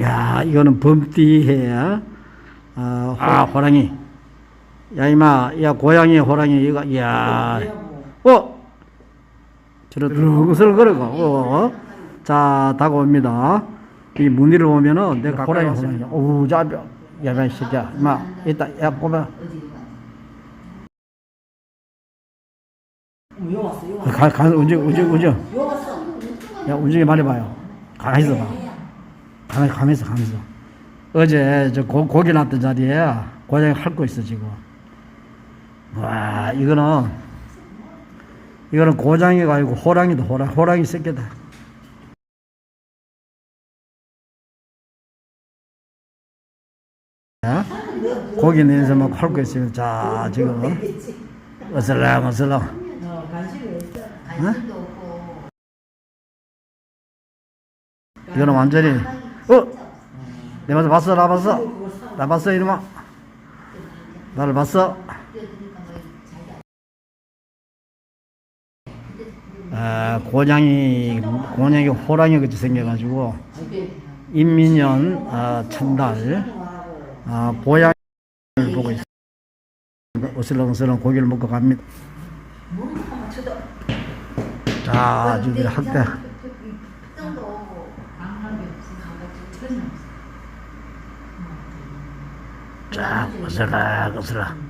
야, 이거는 범띠해. 아, 호, 아, 호랑이. 야, 이마, 야, 고양이, 호랑이, 이거, 이야. 어? 저런, 으슬거리고, 어? 자, 다가옵니다. 이 무늬를 보면은, 내가 호랑이, 호랑이. 어우, 자, 야, 이 새끼야. 이마, 이따, 야, 보면. 가, 가, 운전, 운전, 운전. 야, 운전이 말해봐요. 가만히 있어봐. 가만히, 가만히 있어. 어제 저 고, 고기 났던 자리에 고양이 핥고 있어, 지금. 와, 이거는, 이거는 고장이가 아니고 호랑이다, 호랑, 호랑이 새끼다. 야? 고기 내서 막 핥고 있어요. 자, 지금. 어슬렁, 어슬렁. 어 이거는 완전히, 어? 내 맛을 봤어, 나 봤어? 나 봤어, 이놈아? 나를 봤어? 아, 고양이, 고양이 호랑이 같이 생겨가지고, 인민년, 아, 천달, 아, 보양을 보고 있어. 어슬렁어슬렁 고기를 먹고 갑니다. 자, 지금 학대. 특정도 오고 쫙, 어슬렁, 어슬렁.